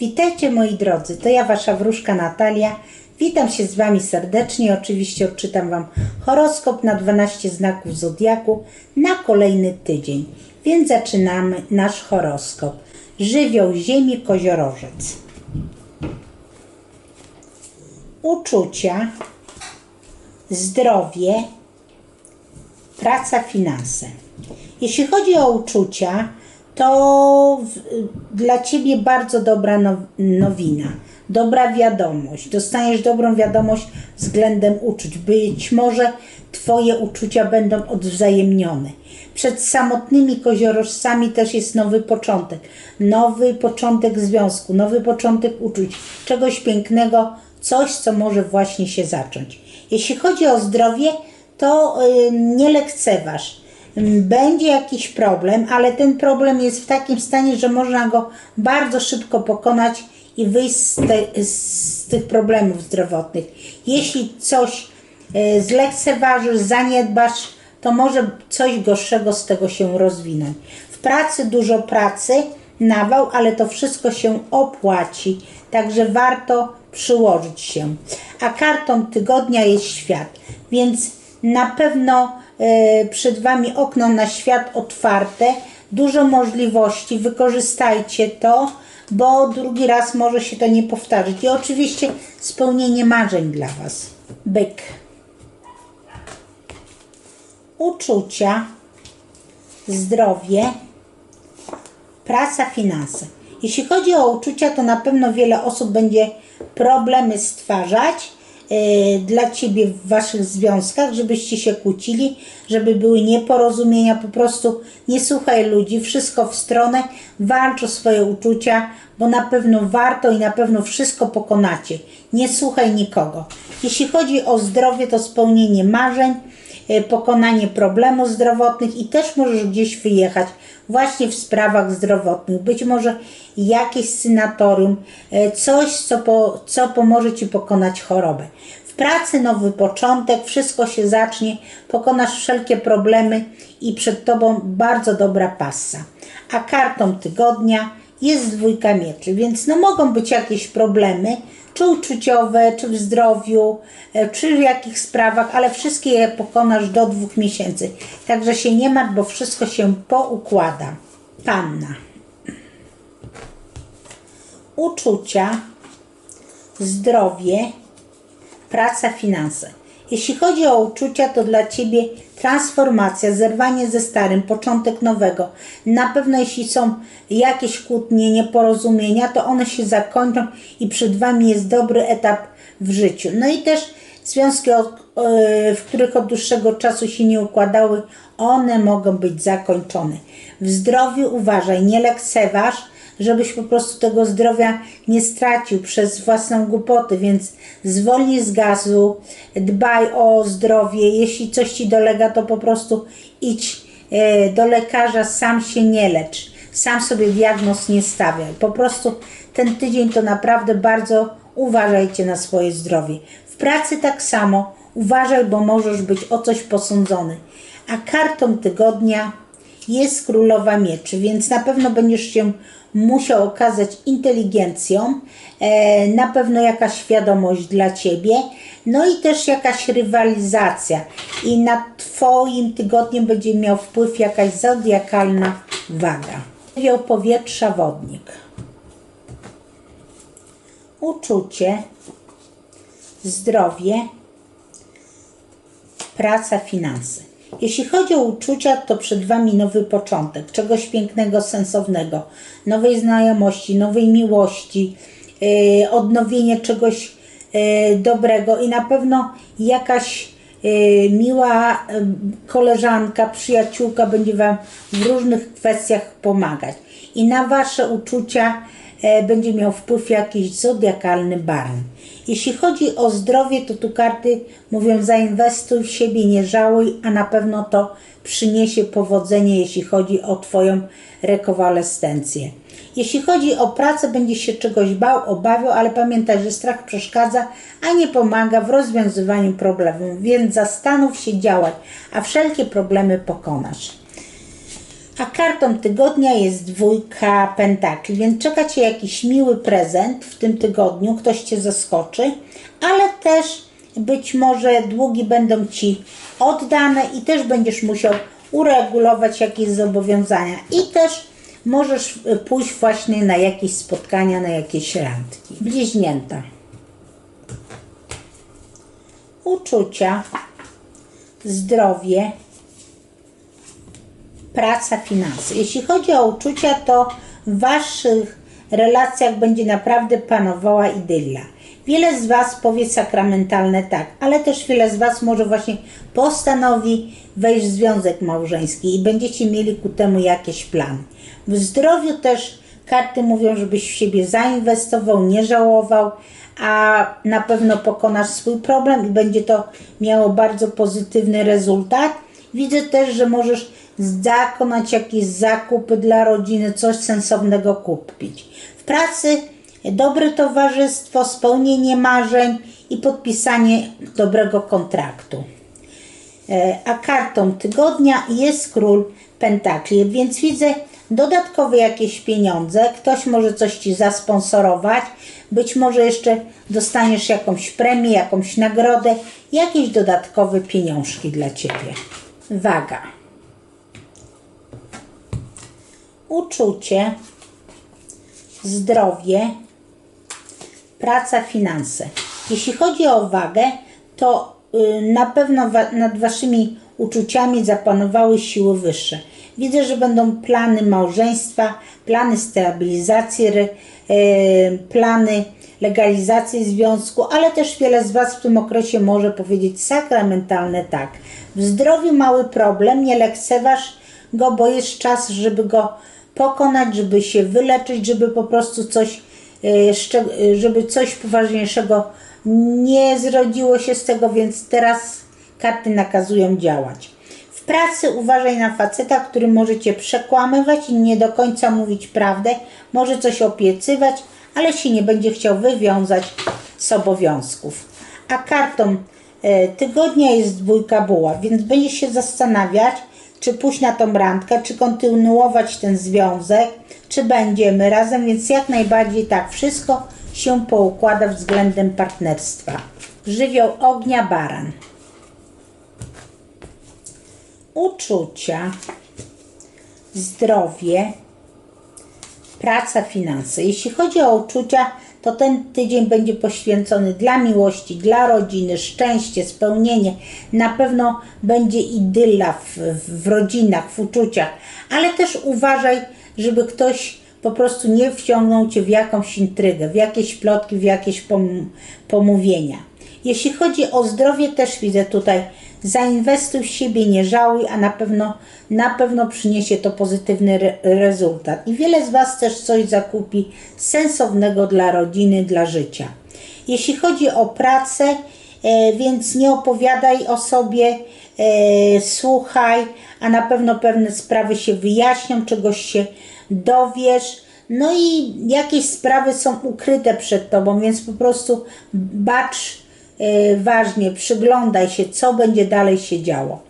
Witajcie moi drodzy, to ja wasza wróżka Natalia. Witam się z wami serdecznie. Oczywiście odczytam wam horoskop na 12 znaków zodiaku na kolejny tydzień. Więc zaczynamy nasz horoskop. Żywioł Ziemi Koziorożec. Uczucia, zdrowie, praca, finanse. Jeśli chodzi o uczucia, to w, dla Ciebie bardzo dobra now, nowina, dobra wiadomość. Dostaniesz dobrą wiadomość względem uczuć. Być może Twoje uczucia będą odwzajemnione. Przed samotnymi koziorożcami też jest nowy początek. Nowy początek związku, nowy początek uczuć, czegoś pięknego, coś, co może właśnie się zacząć. Jeśli chodzi o zdrowie, to y, nie lekceważ. Będzie jakiś problem, ale ten problem jest w takim stanie, że można go bardzo szybko pokonać i wyjść z, te, z tych problemów zdrowotnych. Jeśli coś y, zlekceważysz, zaniedbasz, to może coś gorszego z tego się rozwinąć. W pracy dużo pracy, nawał, ale to wszystko się opłaci, także warto przyłożyć się. A kartą tygodnia jest świat, więc na pewno e, przed Wami okno na świat otwarte, dużo możliwości, wykorzystajcie to, bo drugi raz może się to nie powtórzyć. I oczywiście spełnienie marzeń dla Was. Byk. Uczucia, zdrowie, praca, finanse. Jeśli chodzi o uczucia, to na pewno wiele osób będzie problemy stwarzać dla Ciebie w Waszych związkach, żebyście się kłócili, żeby były nieporozumienia, po prostu nie słuchaj ludzi, wszystko w stronę, walcz o swoje uczucia, bo na pewno warto i na pewno wszystko pokonacie. Nie słuchaj nikogo. Jeśli chodzi o zdrowie, to spełnienie marzeń, pokonanie problemów zdrowotnych i też możesz gdzieś wyjechać właśnie w sprawach zdrowotnych. Być może jakieś synatorium, e, coś, co, po, co pomoże Ci pokonać chorobę. W pracy nowy początek, wszystko się zacznie, pokonasz wszelkie problemy i przed Tobą bardzo dobra passa. A kartą tygodnia jest dwójka mieczy, więc no mogą być jakieś problemy, czy uczuciowe, czy w zdrowiu, e, czy w jakich sprawach, ale wszystkie je pokonasz do dwóch miesięcy. Także się nie martw, bo wszystko się poukłada. Panna. Uczucia, zdrowie, praca, finanse. Jeśli chodzi o uczucia, to dla Ciebie transformacja, zerwanie ze starym, początek nowego. Na pewno jeśli są jakieś kłótnie, nieporozumienia, to one się zakończą i przed Wami jest dobry etap w życiu. No i też związki, w których od dłuższego czasu się nie układały, one mogą być zakończone. W zdrowiu uważaj, nie lekceważ, żebyś po prostu tego zdrowia nie stracił przez własną głupotę, więc zwolnij z gazu, dbaj o zdrowie, jeśli coś Ci dolega, to po prostu idź e, do lekarza, sam się nie lecz, sam sobie diagnoz nie stawiaj. Po prostu ten tydzień to naprawdę bardzo uważajcie na swoje zdrowie. W pracy tak samo, uważaj, bo możesz być o coś posądzony. A kartą tygodnia jest królowa mieczy, więc na pewno będziesz się musiał okazać inteligencją, e, na pewno jakaś świadomość dla Ciebie, no i też jakaś rywalizacja. I nad Twoim tygodniem będzie miał wpływ jakaś zodiakalna waga. Żywioł powietrza wodnik. Uczucie, zdrowie, praca, finanse. Jeśli chodzi o uczucia, to przed Wami nowy początek, czegoś pięknego, sensownego, nowej znajomości, nowej miłości, yy, odnowienie czegoś yy, dobrego i na pewno jakaś yy, miła koleżanka, przyjaciółka będzie Wam w różnych kwestiach pomagać. I na Wasze uczucia będzie miał wpływ jakiś zodiakalny barn. Jeśli chodzi o zdrowie, to tu karty mówią zainwestuj w siebie, nie żałuj, a na pewno to przyniesie powodzenie, jeśli chodzi o Twoją rekonwalescencję. Jeśli chodzi o pracę, będzie się czegoś bał, obawiał, ale pamiętaj, że strach przeszkadza, a nie pomaga w rozwiązywaniu problemów, więc zastanów się działać, a wszelkie problemy pokonasz. A kartą tygodnia jest dwójka pentakli, więc czeka Cię jakiś miły prezent w tym tygodniu, ktoś Cię zaskoczy, ale też być może długi będą Ci oddane i też będziesz musiał uregulować jakieś zobowiązania i też możesz y, pójść właśnie na jakieś spotkania, na jakieś randki. Bliźnięta. Uczucia, zdrowie, praca, finanse. Jeśli chodzi o uczucia, to w Waszych relacjach będzie naprawdę panowała idylla. Wiele z Was powie sakramentalne tak, ale też wiele z Was może właśnie postanowi wejść w związek małżeński i będziecie mieli ku temu jakieś plany. W zdrowiu też karty mówią, żebyś w siebie zainwestował, nie żałował, a na pewno pokonasz swój problem i będzie to miało bardzo pozytywny rezultat. Widzę też, że możesz zakonać jakieś zakupy dla rodziny, coś sensownego kupić. W pracy dobre towarzystwo, spełnienie marzeń i podpisanie dobrego kontraktu. E, A kartą tygodnia jest król pentakli, więc widzę dodatkowe jakieś pieniądze. Ktoś może coś ci zasponsorować, być może jeszcze dostaniesz jakąś premię, jakąś nagrodę, jakieś dodatkowe pieniążki dla ciebie. Waga. Uczucie, zdrowie, praca, finanse. Jeśli chodzi o wagę, to y, na pewno nad waszymi uczuciami zapanowały siły wyższe. Widzę, że będą plany małżeństwa, plany stabilizacji, y, plany legalizacji związku, ale też wiele z Was w tym okresie może powiedzieć sakramentalne tak. W zdrowiu mały problem, nie lekceważ go, bo jest czas, żeby go pokonać, żeby się wyleczyć, żeby po prostu coś, e, e, żeby coś poważniejszego nie zrodziło się z tego, więc teraz karty nakazują działać. W pracy uważaj na faceta, który może cię przekłamywać i nie do końca mówić prawdę, może coś obiecywać, ale się nie będzie chciał wywiązać z obowiązków. A kartą e, tygodnia jest dwójka buła, więc będziesz się zastanawiać, czy pójść na tą randkę, czy kontynuować ten związek, czy będziemy razem, więc jak najbardziej tak, wszystko się poukłada względem partnerstwa. Żywioł ognia baran. Uczucia, zdrowie, praca, finanse. Jeśli chodzi o uczucia, to ten tydzień będzie poświęcony dla miłości, dla rodziny, szczęście, spełnienie. Na pewno będzie idylla w, w rodzinach, w uczuciach, ale też uważaj, żeby ktoś po prostu nie wciągnął cię w jakąś intrygę, w jakieś plotki, w jakieś pom- pomówienia. Jeśli chodzi o zdrowie, też widzę tutaj, zainwestuj w siebie, nie żałuj, a na pewno, na pewno przyniesie to pozytywny re- rezultat. I wiele z Was też coś zakupi sensownego dla rodziny, dla życia. Jeśli chodzi o pracę, e, więc nie opowiadaj o sobie, e, słuchaj, a na pewno pewne sprawy się wyjaśnią, czegoś się dowiesz. No i jakieś sprawy są ukryte przed Tobą, więc po prostu bacz ważnie, przyglądaj się, co będzie dalej się działo.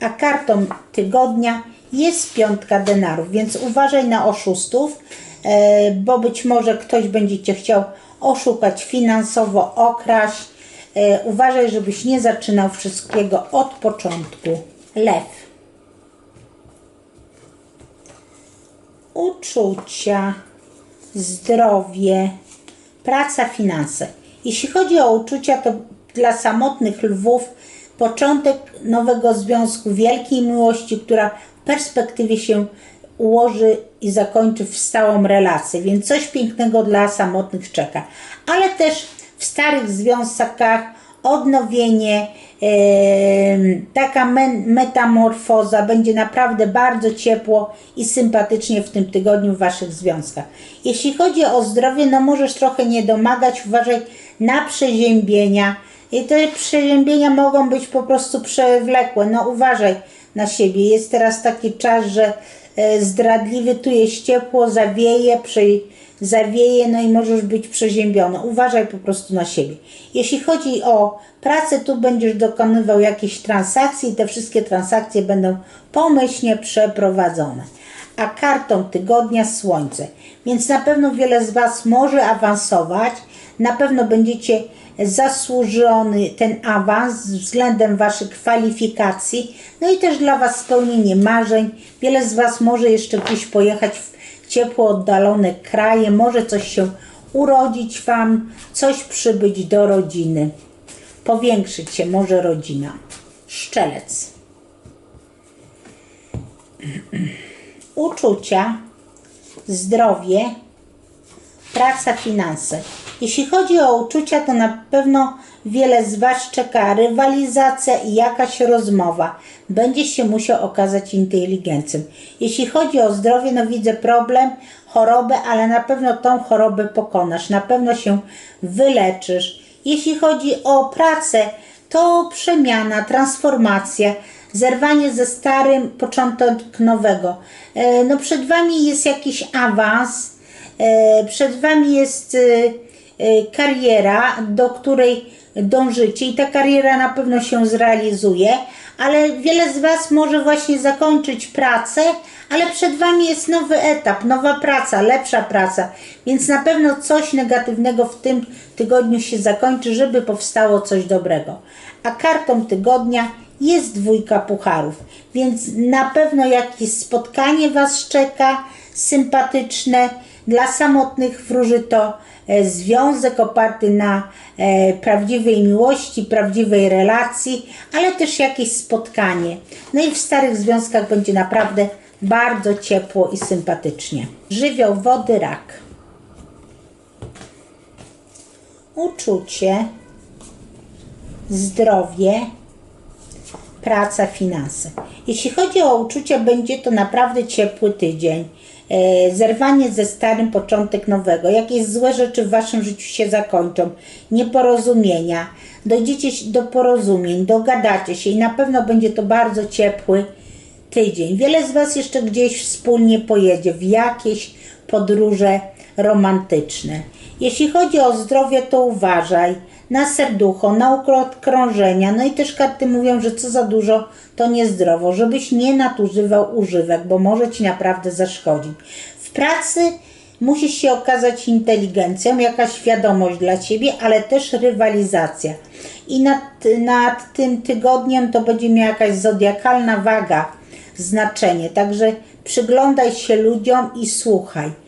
A kartą tygodnia jest piątka denarów, więc uważaj na oszustów, e, bo być może ktoś będzie Cię chciał oszukać finansowo, okraść. E, Uważaj, żebyś nie zaczynał wszystkiego od początku. Lew. uczucia, zdrowie, praca, finanse. Jeśli chodzi o uczucia, to dla samotnych lwów początek nowego związku, wielkiej miłości, która w perspektywie się ułoży i zakończy w stałą relację, więc coś pięknego dla samotnych czeka. Ale też w starych związkach odnowienie, em, taka metamorfoza, będzie naprawdę bardzo ciepło i sympatycznie w tym tygodniu w Waszych związkach. Jeśli chodzi o zdrowie, no możesz trochę nie domagać, uważaj na przeziębienia. I te przeziębienia mogą być po prostu przewlekłe. No uważaj na siebie. Jest teraz taki czas, że e, zdradliwy tu jest ciepło, zawieje, prze, zawieje, no i możesz być przeziębiony. Uważaj po prostu na siebie. Jeśli chodzi o pracę, tu będziesz dokonywał jakichś transakcji te wszystkie transakcje będą pomyślnie przeprowadzone. a kartą tygodnia słońce. Więc na pewno wiele z Was może awansować, na pewno będziecie zasłużony ten awans względem Waszych kwalifikacji, no i też dla Was spełnienie marzeń. Wiele z Was może jeszcze gdzieś pojechać w ciepło oddalone kraje, może coś się urodzić Wam, coś przybyć do rodziny. Powiększyć się może rodzina. Szczelec. Uczucia, zdrowie, praca, finanse. Jeśli chodzi o uczucia, to na pewno wiele z Was czeka rywalizacja i jakaś rozmowa. Będziesz się musiał okazać inteligencją. Jeśli chodzi o zdrowie, no widzę problem, chorobę, ale na pewno tą chorobę pokonasz, na pewno się wyleczysz. Jeśli chodzi o pracę, to przemiana, transformacja, zerwanie ze starym, początek nowego. E, No przed Wami jest jakiś awans, przed Wami jest e, e, kariera, do której dążycie i ta kariera na pewno się zrealizuje, ale wiele z Was może właśnie zakończyć pracę, ale przed Wami jest nowy etap, nowa praca, lepsza praca, więc na pewno coś negatywnego w tym tygodniu się zakończy, żeby powstało coś dobrego. A kartą tygodnia jest dwójka pucharów, więc na pewno jakieś spotkanie Was czeka, sympatyczne. Dla samotnych wróży to e, związek oparty na e, prawdziwej miłości, prawdziwej relacji, ale też jakieś spotkanie. No i w starych związkach będzie naprawdę bardzo ciepło i sympatycznie. Żywioł wody, rak. Uczucie, zdrowie, praca, finanse. Jeśli chodzi o uczucia, będzie to naprawdę ciepły tydzień. E, zerwanie ze starym, początek nowego. Jakieś złe rzeczy w waszym życiu się zakończą. Nieporozumienia. Dojdziecie do porozumień, dogadacie się i na pewno będzie to bardzo ciepły tydzień. Wiele z was jeszcze gdzieś wspólnie pojedzie w jakieś podróże romantyczne. Jeśli chodzi o zdrowie, to uważaj na serducho, na układ krążenia. No i też karty mówią, że co za dużo to niezdrowo, żebyś nie nadużywał używek, bo może ci naprawdę zaszkodzić. W pracy musisz się okazać inteligencją, jakaś świadomość dla ciebie, ale też rywalizacja. I nad, nad tym tygodniem to będzie miała jakaś zodiakalna waga, znaczenie. Także przyglądaj się ludziom i słuchaj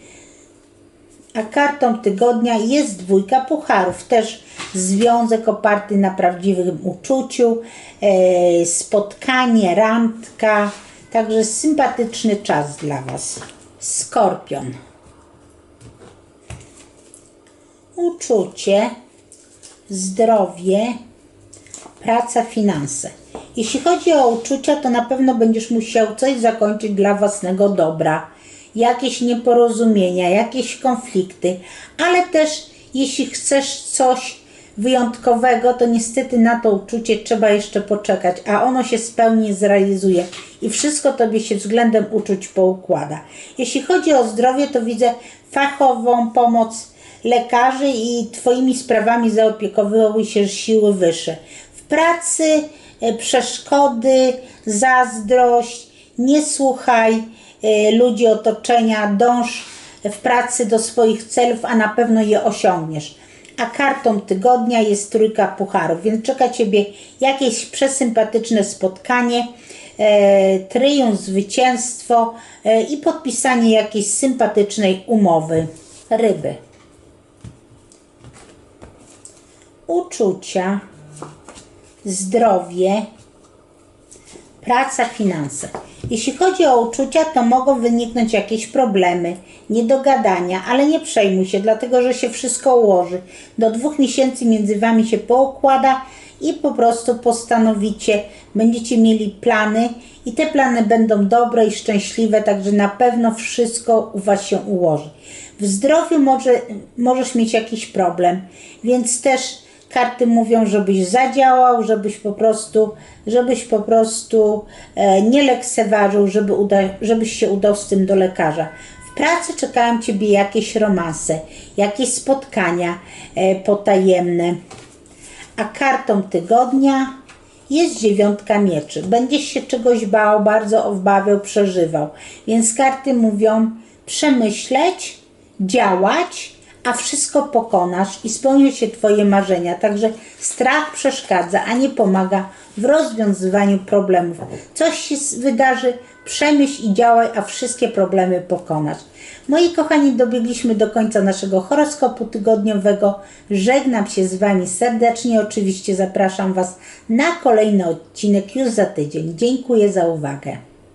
a kartą tygodnia jest dwójka pucharów. Też związek oparty na prawdziwym uczuciu, e, spotkanie, randka. Także sympatyczny czas dla Was. Skorpion. Uczucie, zdrowie, praca, finanse. Jeśli chodzi o uczucia, to na pewno będziesz musiał coś zakończyć dla własnego dobra jakieś nieporozumienia, jakieś konflikty, ale też jeśli chcesz coś wyjątkowego, to niestety na to uczucie trzeba jeszcze poczekać, a ono się spełni, zrealizuje i wszystko tobie się względem uczuć poukłada. Jeśli chodzi o zdrowie, to widzę fachową pomoc lekarzy i twoimi sprawami zaopiekowywały się siły wyższe. W pracy e, przeszkody, zazdrość, nie słuchaj ludzi otoczenia, dąż w pracy do swoich celów, a na pewno je osiągniesz. A kartą tygodnia jest trójka pucharów, więc czeka Ciebie jakieś przesympatyczne spotkanie, e, tryumf, zwycięstwo e, i podpisanie jakiejś sympatycznej umowy. Ryby. Uczucia, zdrowie, praca, finanse. Jeśli chodzi o uczucia, to mogą wyniknąć jakieś problemy, niedogadania, ale nie przejmuj się, dlatego że się wszystko ułoży. Do dwóch miesięcy między Wami się poukłada i po prostu postanowicie, będziecie mieli plany i te plany będą dobre i szczęśliwe, także na pewno wszystko u Was się ułoży. W zdrowiu może, możesz mieć jakiś problem, więc też karty mówią, żebyś zadziałał, żebyś po prostu, żebyś po prostu e, nie lekceważył, żeby uda, żebyś się udał z tym do lekarza. W pracy czekają Ciebie jakieś romanse, jakieś spotkania e, potajemne. A kartą tygodnia jest dziewiątka mieczy. Będziesz się czegoś bał, bardzo obawiał, przeżywał. Więc karty mówią przemyśleć, działać, a wszystko pokonasz i spełnią się Twoje marzenia. Także strach przeszkadza, a nie pomaga w rozwiązywaniu problemów. Coś się wydarzy, przemyśl i działaj, a wszystkie problemy pokonasz. Moi kochani, dobiegliśmy do końca naszego horoskopu tygodniowego. Żegnam się z Wami serdecznie. Oczywiście zapraszam Was na kolejny odcinek już za tydzień. Dziękuję za uwagę.